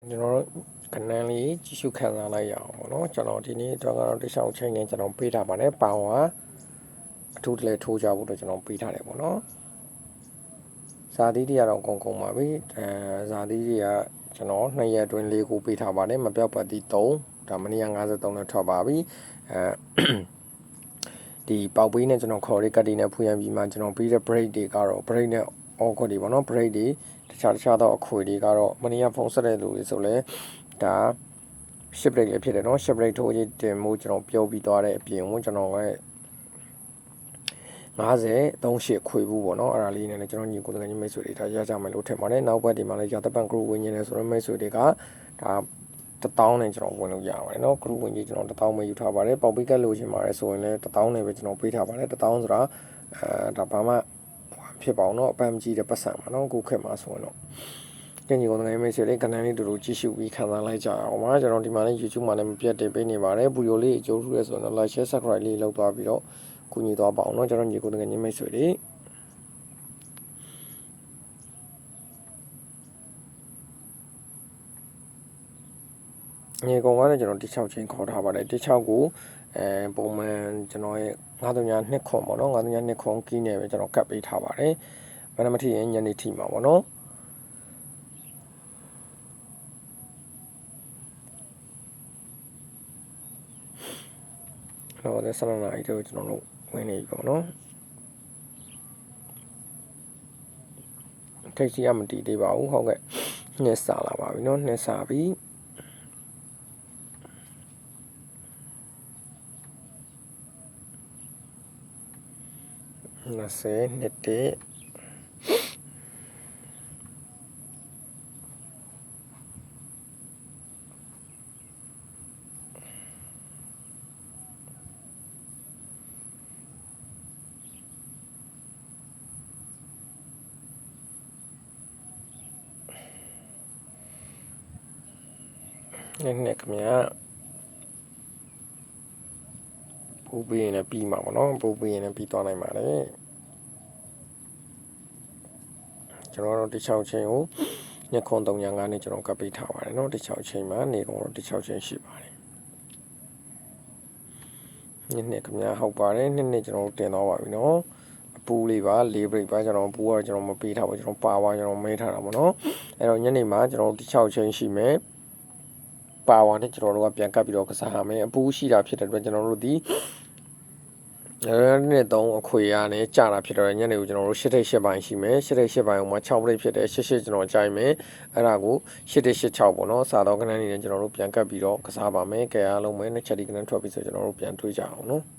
ကျွန်တော်တို့ကနန်းလေးကြည့်ရှုခံစားလိုက်ရအောင်ပေါ့နော်ကျွန်တော်ဒီနေ့တော့ကတော့တိဆောင်ချိန်နေကျွန်တော်ပေးထားပါတယ်ပေါင်ကအထူးတလဲထိုးကြဖို့တော့ကျွန်တော်ပေးထားတယ်ပေါ့နော်ဇာတိတွေကတော့ကုန်ကုန်ပါပြီအဲဇာတိတွေကကျွန်တော်2ရက်အတွင်း၄ခုပေးထားပါတယ်မပြောက်ပါတီ3ဒါမနေ့က53နဲ့ထွက်ပါပြီအဲဒီပေါက်ပေးနဲ့ကျွန်တော်ခေါ်ရကတိနဲ့ဖူရန်ပြီးမှကျွန်တော်ပြီးတဲ့ break တွေကတော့ break နဲ့ all ခွက်တွေပေါ့နော် break တွေတခြားတခြားသောအခွေတွေကတော့မနေ့ကဖုန်းဆက်တဲ့လူတွေဆိုလဲဒါ ship break လည်းဖြစ်တယ်နော် ship break ထိုးရေးတင်မှုကျွန်တော်ပြောပြီးသွားတဲ့အပြင်ကိုကျွန်တော်က50 38ခွေဘူးပေါ့နော်အဲ့ဒါလေးနဲ့လည်းကျွန်တော်ညီကိုတကယ်ကြီးမိတ်ဆွေတွေဒါရကြမယ်လို့ထင်ပါတယ်နောက်ဘက်ဒီမှာလည်းရာတပန် group ဝင်နေတယ်ဆိုတော့မိတ်ဆွေတွေကဒါ1000နဲ့ကျွန်တော်ဝင်လို့ရပါတယ်เนาะ group ဝင်ကြီးကျွန်တော်1000ပဲယူထားပါတယ်ပေါက်ပိကက်လို့ရှင်ပါတယ်ဆိုရင်လည်း1000နဲ့ပဲကျွန်တော်ပေးထားပါတယ်1000ဆိုတာအဲဒါဘာမှ ဖြစ်ပါအောင်เนาะအပန်းကြီးတဲ့ပတ်စံပါเนาะကိုခက်မှာဆိုရင်တော့ကျင်ကြီးကိုငယ်မိတ်ဆွေလေးကဏ္ဍလေးတူတူကြည့်ရှုပြီးခံစားလိုက်ကြအောင်ပါကျွန်တော်ဒီမှာလည်း YouTube မှာလည်းမပြတ်တင်ပေးနေပါတယ်ဗီဒီယိုလေးအကျိုးထူးရဲဆိုတော့ like share subscribe လေးလုပ်သွားပြီးတော့ကူညီသွားပါအောင်เนาะကျွန်တော်ညီကိုငယ်မိတ်ဆွေလေး ငွေကုန်ကတော့ကျွန်တော်တိချောက်ချင်းခေါ်ထားပါတယ်တိချောက်ကိုအဲပုံမှန်ကျွန်တော်ရဲ့9000နှစ်ခွန်ပေါ့နော်9000နှစ်ခွန်ကီးနေပဲကျွန်တော်ကတ်ပေးထားပါတယ်မနက်မထီရင်ညနေထီမှာပေါ့နော်တော့လည်းဆက်လာလာအဲ့တော့ကျွန်တော်တို့ဝင်နေပြီပေါ့နော်ထိတ်စီအမတီးသေးပါဘူးဟုတ်ကဲ့နှက်စာလာပါပြီနော်နှက်စာပြီး 20နှစ်တည်းနှစ်နှစ်ခင်ဗျာ ပို့ပေးရင်လည်းပြီးမှာပေါ့နော်ပို့ပေးရင်လည်းပြီးသွားနိုင်ပါတယ်ကျွန်တော်တို့တစ်ချောင်းချင်းကိုညခွန်305နဲ့ကျွန်တော်ကပ်ပေးထားပါတယ်နော်တစ်ချောင်းချင်းမှာနေကုန်တော့တစ်ချောင်းချင်းရှိပါတယ်နှစ်နှစ်ခင်ဗျာဟုတ်ပါတယ်နှစ်နှစ်ကျွန်တော်တင်သွားပါပြီနော်အပူလေးပါ လေးဘရိတ်ပါကျွန်တော်ပူကကျွန်တော်မပေးထားပါကျွန်တော်ပါဝါကျွန်တော်မဲထားတာပေါ့နော်အဲ့တော့ညနေမှာကျွန်တော်တစ်ချောင်းချင်းရှိမယ် ပါဝါနဲ့ကျွန်တော်တို့ကပြန်ကပ်ပြီးတော့ကစားရမယ်အပူရှိတာဖြစ်တဲ့အတွက်ကျွန်တော်တို့ဒီအဲနဲ့တော့အခွေရနဲ့ကြာတာဖြစ်တော့ညနေကိုကျွန်တော်တို့၈ထိပ်၈ပိုင်းရှိမယ်၈ထိပ်၈ပိုင်းကိုမှ6ပြိတ်ဖြစ်တယ်၈၈ကျွန်တော်ကြိုက်မယ်အဲ့ဒါကို၈ထိပ်၈6ပေါ့နော်စာတော့ခဏနေနဲ့ကျွန်တော်တို့ပြန်ကပ်ပြီးတော့ကစားပါမယ်ကဲအားလုံးပဲနှစ်ချက်ဒီကနန်းထွက်ပြီးဆိုကျွန်တော်တို့ပြန်တွေးကြအောင်နော်